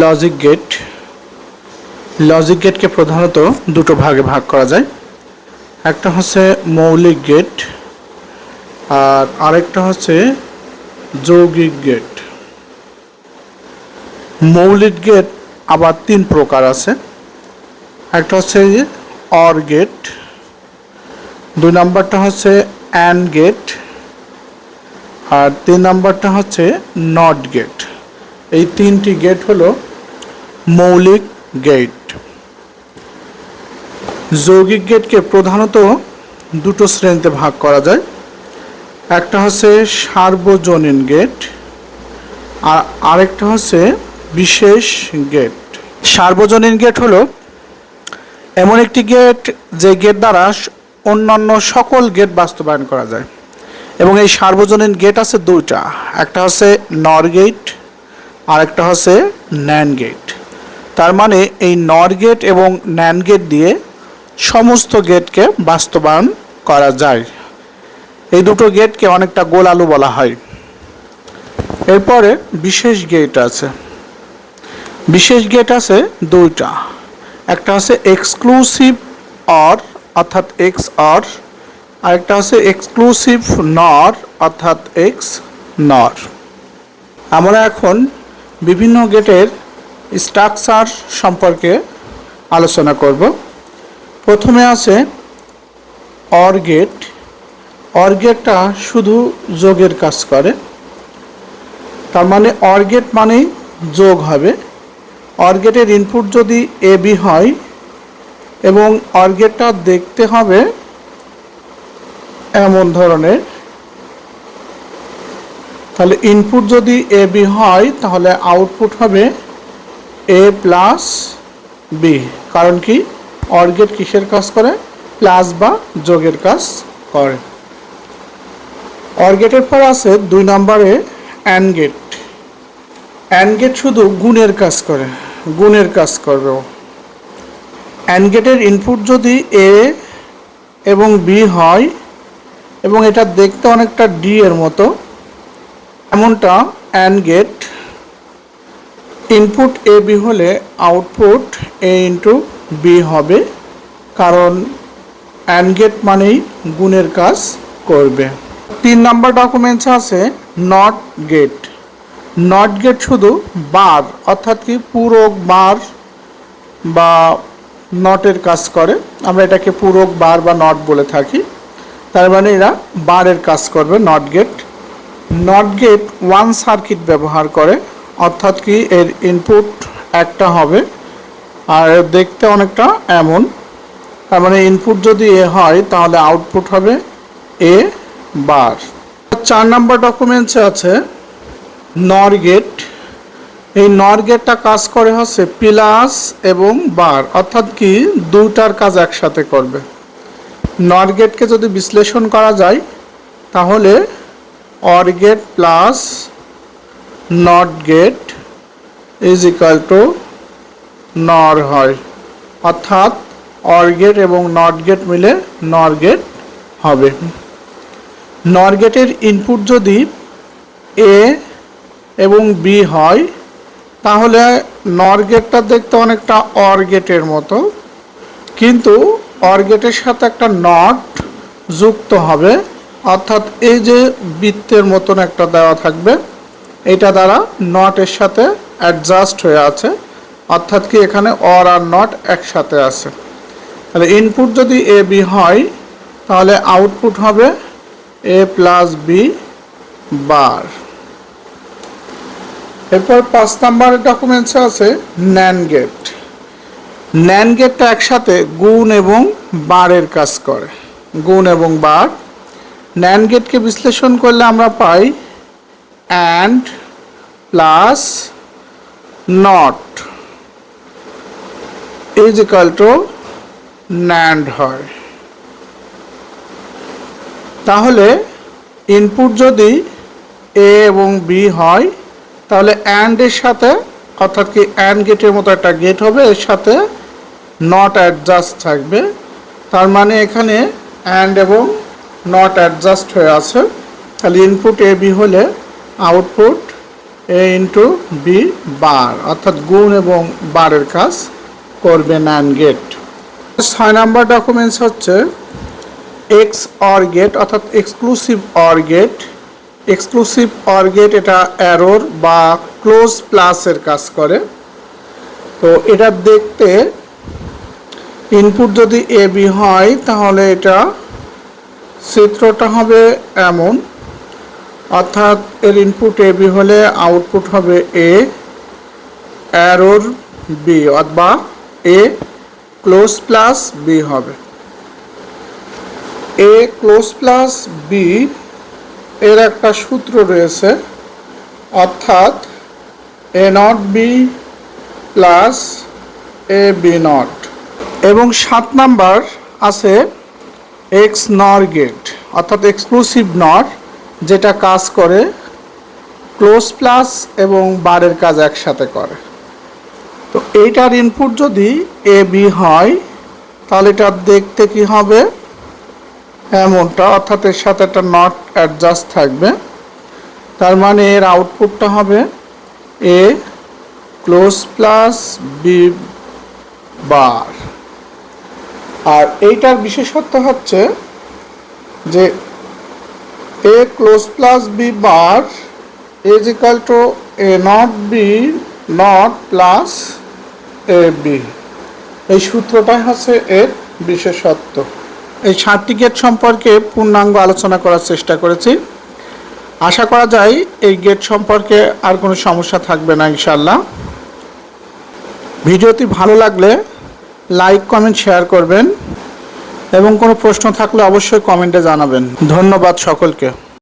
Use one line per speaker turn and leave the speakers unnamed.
Logic gate logic গেটকে প্রধানত দুটো ভাগে ভাগ করা যায়। একটা হচ্ছে মৌলিক গেট আর আরেকটা হচ্ছে যৌগিক গেট মৌলিক গেট আবার তিন প্রকার আছে। একটা হচ্ছে অর গেট দুই নাম্বারটা হচ্ছে অ্যান গেট আর তিন নাম্বারটা হচ্ছে নট গেট এই তিনটি গেট হলো মৌলিক গেট যৌগিক গেটকে প্রধানত দুটো শ্রেণীতে ভাগ করা যায়। একটা হচ্ছে সার্বজনীন গেট আর আরেকটা হচ্ছে বিশেষ গেট সার্বজনীন গেট হলো এমন একটি গেট যে গেট দ্বারা অন্যান্য সকল গেট বাস্তবায়ন করা যায়। এবং এই সার্বজনীন গেট আছে দুইটা। একটা হচ্ছে নর গেট আর একটা হচ্ছে ন্যান গেট তার মানে এই নর গেট এবং ন্যান গেট দিয়ে সমস্ত গেটকে বাস্তবায়ন করা যায়। এই দুটো গেটকে অনেকটা গোল আলু বলা হয়। এরপরে বিশেষ গেট আছে। বিশেষ গেট আছে দুইটা। একটা হচ্ছে এক্সক্লুসিভ অর অর্থাৎ এক্স অর আরেকটা হচ্ছে এক্সক্লুসিভ নর অর্থাৎ এক্স নর আমরা এখন বিভিন্ন গেটের স্ট্রাকচার সম্পর্কে আলোচনা করব। প্রথমে আছে অর গেট। অর গেটটা শুধু যোগের কাজ করে। তার মানে অর গেট মানেই যোগ হবে। অর গেটের ইনপুট যদি এ বি হয় এবং অর গেটটা দেখতে হবে এমন ধরনের তাহলে ইনপুট যদি এ বি হয়, তাহলে আউটপুট হবে এ প্লাস বি কারণ কি? অর গেট কিসের কাজ করে? প্লাস বা যোগের কাজ করে। অর গেটের পর আছে দুই নম্বরে অ্যান গেট অ্যান গেট শুধু গুণের কাজ করে, গুণের কাজ করবে। ও অ্যান গেটের ইনপুট যদি এ এবং বি হয়, এবং এটা দেখতে অনেকটা ডি এর মতো এমনটা and gate input A B হলে আউটপুট এ ইন্টু বি হবে, কারণ অ্যান গেট মানেই গুণের কাজ করবে। তিন নাম্বার ডকুমেন্টস আছে নট গেট নট গেট শুধু বার অর্থাৎ কি পূরক বার বা নটের কাজ করে। আমরা এটাকে পূরক বার বা নট বলে থাকি। তার মানে এরা বারের কাজ করবে not gate not gate one circuit ব্যবহার করে, অর্থাৎ কি এর ইনপুট একটা হবে, আর দেখতে অনেকটা এমন। তার মানে ইনপুট যদি এ হয়, তাহলে আউটপুট হবে এ বার। চার নাম্বার ডকুমেন্টসে আছে নর গেট এই নর গেটটা কাজ করে হচ্ছে প্লাস এবং বার, অর্থাৎ কি দুটার কাজ একসাথে করবে। নর গেটকে যদি বিশ্লেষণ করা যায়, তাহলে or gate plus not gate is equal to nor হয়। অর্থাৎ অর গেট এবং নট গেট মিলে নর গেট হবে। নর গেটের ইনপুট যদি এ এবং বি হয়, তাহলে নর গেটটা দেখতে অনেকটা অর গেটের মতো। কিন্তু অর গেটের সাথে একটা নট যুক্ত হবে। অর্থাৎ এই যে বৃত্তের মতন একটা দেওয়া থাকবে, এটা দ্বারা নটের সাথে অ্যাডজাস্ট হয়ে আছে, অর্থাৎ কি এখানে অর আর নট একসাথে আছে। তাহলে ইনপুট যদি এ বি হয়, তাহলে আউটপুট হবে এ প্লাস বি বার এরপর পাঁচ নাম্বার ডকুমেন্টসে আছে ন্যান গেট ন্যান গেটটা একসাথে গুণ এবং বারের কাজ করে। গুণ এবং বার ন্যান গেটকে বিশ্লেষণ করলে আমরা পাই and plus not is equal to nand হয়। তাহলে ইনপুট যদি এ এবং বি হয়, তাহলে অ্যান্ডের সাথে, অর্থাৎ কি অ্যান্ড গেটের মতো একটা গেট হবে, এর সাথে নট অ্যাডজাস্ট থাকবে। তার মানে এখানে অ্যান্ড এবং নট অ্যাডজাস্ট হয়ে আছে, তাহলে ইনপুট এ বি হলে output A into B bar অর্থাৎ গুণ এবং বারের কাজ করবে ন্যান গেট ছয় নাম্বার ডকুমেন্টস হচ্ছে এক্স অর গেট অর্থাৎ exclusive or gate exclusive or gate এটা অ্যারোর বা ক্লোজ প্লাসের কাজ করে। তো এটা দেখতে ইনপুট যদি এ বি হয়, তাহলে এটা চিত্রটা হবে এমন, অর্থাৎ এর ইনপুট এ বি হলে আউটপুট হবে এ অ্যারোর বি অথবা এ ক্লোজ প্লাস বি হবে। এ ক্লোজ প্লাস বি এর একটা সূত্র রয়েছে, অর্থাৎ A not B plus A B not এবং সাত নাম্বার আছে এক্স নর গেট অর্থাৎ এক্সক্লুসিভ নট যেটা কাজ করে ক্লোজ প্লাস এবং বারের কাজ একসাথে করে। তো এইটার ইনপুট যদি এ বি হয়, তাহলে এটা দেখতে কি হবে? এমনটা, অর্থাৎ এর সাথে একটা নট অ্যাডজাস্ট থাকবে। তার মানে এর আউটপুটটা হবে A close plus B bar আর এইটার বিশেষত্ব হচ্ছে যে A close plus B bar is equal to A not B not plus A B এই সূত্রটাই হচ্ছে এর বিশেষত্ব। এই সাতটি গেট সম্পর্কে পূর্ণাঙ্গ আলোচনা করার চেষ্টা করেছি। আশা করা যায় এই গেট সম্পর্কে আর কোনো সমস্যা থাকবে না ইনশাল্লাহ ভিডিওটি ভালো লাগলে লাইক কমেন্ট শেয়ার করবেন। এবং কোনো প্রশ্ন থাকলে অবশ্যই কমেন্টে জানাবেন। ধন্যবাদ সকলকে।